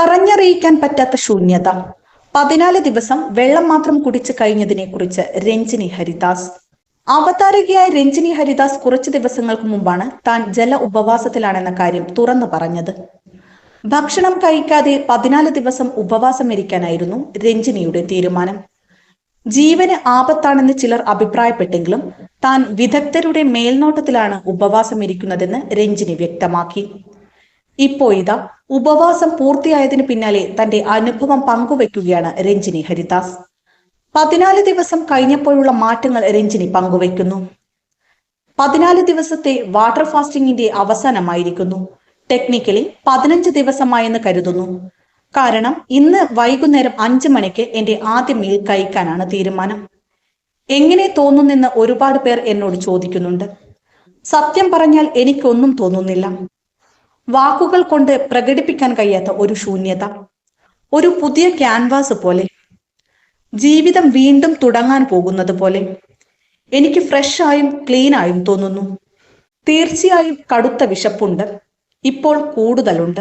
പറഞ്ഞറിയിക്കാൻ പറ്റാത്ത ശൂന്യത. പതിനാല് ദിവസം വെള്ളം മാത്രം കുടിച്ചു കഴിഞ്ഞതിനെ കുറിച്ച് രഞ്ജിനി ഹരിദാസ്. അവതാരകയായ രഞ്ജിനി ഹരിദാസ് കുറച്ചു ദിവസങ്ങൾക്ക് മുമ്പാണ് താൻ ജല ഉപവാസത്തിലാണെന്ന കാര്യം തുറന്നു പറഞ്ഞത്. ഭക്ഷണം കഴിക്കാതെ പതിനാല് ദിവസം ഉപവാസം ഇരിക്കാനായിരുന്നു രഞ്ജിനിയുടെ തീരുമാനം. ജീവന് ആപത്താണെന്ന് ചിലർ അഭിപ്രായപ്പെട്ടെങ്കിലും താൻ വിദഗ്ധരുടെ മേൽനോട്ടത്തിലാണ് ഉപവാസം ഇരിക്കുന്നതെന്ന് രഞ്ജിനി വ്യക്തമാക്കി. ഇപ്പോ ഇതാ ഉപവാസം പൂർത്തിയായതിനു പിന്നാലെ തന്റെ അനുഭവം പങ്കുവെക്കുകയാണ് രഞ്ജിനി ഹരിദാസ്. പതിനാല് ദിവസം കഴിഞ്ഞപ്പോഴുള്ള മാറ്റങ്ങൾ രഞ്ജിനി പങ്കുവെക്കുന്നു. പതിനാല് ദിവസത്തെ വാട്ടർ ഫാസ്റ്റിംഗിന്റെ അവസാനമായിരിക്കുന്നു. ടെക്നിക്കലി പതിനഞ്ച് ദിവസമായെന്ന് കരുതുന്നു. കാരണം ഇന്ന് വൈകുന്നേരം അഞ്ചു മണിക്ക് എന്റെ ആദ്യ മീൽ കഴിക്കാനാണ് തീരുമാനം. എങ്ങനെ തോന്നുന്നെന്ന് ഒരുപാട് പേർ എന്നോട് ചോദിക്കുന്നുണ്ട്. സത്യം പറഞ്ഞാൽ എനിക്കൊന്നും തോന്നുന്നില്ല. വാക്കുകൾ കൊണ്ട് പ്രകടിപ്പിക്കാൻ കഴിയാത്ത ഒരു ശൂന്യത. ഒരു പുതിയ ക്യാൻവാസ് പോലെ. ജീവിതം വീണ്ടും തുടങ്ങാൻ പോകുന്നത് പോലെ. എനിക്ക് ഫ്രഷ് ആയും ക്ലീൻ ആയും തോന്നുന്നു. തീർച്ചയായും കടുത്ത വിശപ്പുണ്ട്. ഇപ്പോൾ കൂടുതലുണ്ട്.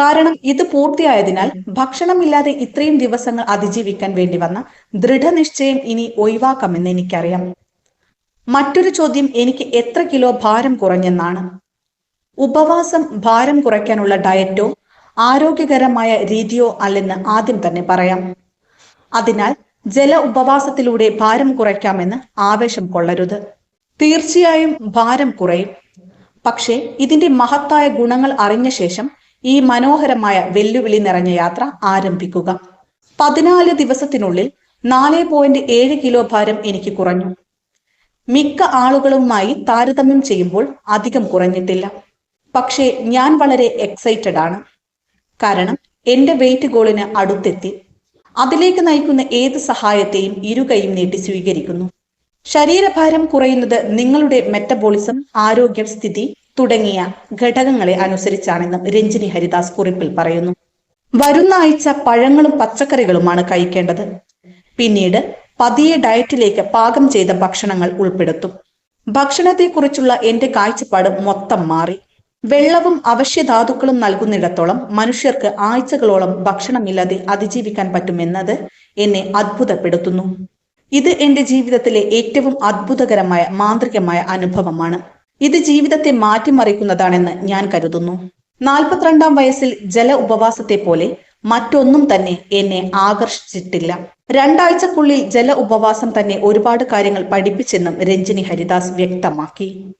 കാരണം ഇത് പൂർത്തിയായതിനാൽ ഭക്ഷണമില്ലാതെ ഇത്രയും ദിവസങ്ങൾ അതിജീവിക്കാൻ വേണ്ടി വന്ന ദൃഢനിശ്ചയം ഇനി ഒഴിവാക്കാമെന്ന് എനിക്കറിയാം. മറ്റൊരു ചോദ്യം എനിക്ക് എത്ര കിലോ ഭാരം കുറഞ്ഞെന്നാണ്. ഉപവാസം ഭാരം കുറയ്ക്കാനുള്ള ഡയറ്റോ ആരോഗ്യകരമായ രീതിയോ അല്ലെന്ന് ആദ്യം തന്നെ പറയാം. അതിനാൽ ജല ഉപവാസത്തിലൂടെ ഭാരം കുറയ്ക്കാമെന്ന് ആവേശം കൊള്ളരുത്. തീർച്ചയായും ഭാരം കുറയും. പക്ഷേ ഇതിന്റെ മഹത്തായ ഗുണങ്ങൾ അറിഞ്ഞ ശേഷം ഈ മനോഹരമായ വെല്ലുവിളി നിറഞ്ഞ യാത്ര ആരംഭിക്കുക. പതിനാല് ദിവസത്തിനുള്ളിൽ നാല് പോയിന്റ് ഏഴ് കിലോ ഭാരം എനിക്ക് കുറഞ്ഞു. മിക്ക ആളുകളുമായി താരതമ്യം ചെയ്യുമ്പോൾ അധികം കുറഞ്ഞിട്ടില്ല. പക്ഷേ ഞാൻ വളരെ എക്സൈറ്റഡ് ആണ്. കാരണം എന്റെ വെയിറ്റ് ഗോളിന് അടുത്തെത്തി. അതിലേക്ക് നയിക്കുന്ന ഏത് സഹായത്തെയും ഇരുകൈയും നീട്ടി സ്വീകരിക്കുന്നു. ശരീരഭാരം കുറയുന്നത് നിങ്ങളുടെ മെറ്റബോളിസം ആരോഗ്യസ്ഥിതി തുടങ്ങിയ ഘടകങ്ങളെ അനുസരിച്ചാണെന്നും രഞ്ജിനി ഹരിദാസ് കുറിപ്പിൽ പറയുന്നു. വരുന്ന ആഴ്ച പഴങ്ങളും പച്ചക്കറികളുമാണ് കഴിക്കേണ്ടത്. പിന്നീട് പതിയെ ഡയറ്റിലേക്ക് പാകം ചെയ്ത ഭക്ഷണങ്ങൾ ഉൾപ്പെടുത്തും. ഭക്ഷണത്തെക്കുറിച്ചുള്ള എന്റെ കാഴ്ചപ്പാട് മൊത്തം മാറി. വെള്ളവും അവശ്യധാതുക്കളും നൽകുന്നിടത്തോളം മനുഷ്യർക്ക് ആഴ്ചകളോളം ഭക്ഷണമില്ലാതെ അതിജീവിക്കാൻ പറ്റുമെന്നത് എന്നെ അത്ഭുതപ്പെടുത്തുന്നു. ഇത് എന്റെ ജീവിതത്തിലെ ഏറ്റവും അത്ഭുതകരമായ മാന്ത്രികമായ അനുഭവമാണ്. ഇത് ജീവിതത്തെ മാറ്റിമറിക്കുന്നതാണെന്ന് ഞാൻ കരുതുന്നു. നാൽപ്പത്തിരണ്ടാം വയസ്സിൽ ജല ഉപവാസത്തെ പോലെ മറ്റൊന്നും തന്നെ എന്നെ ആകർഷിച്ചിട്ടില്ല. രണ്ടാഴ്ചക്കുള്ളിൽ ജല ഉപവാസം തന്നെ ഒരുപാട് കാര്യങ്ങൾ പഠിപ്പിച്ചെന്നും രഞ്ജിനി ഹരിദാസ് വ്യക്തമാക്കി.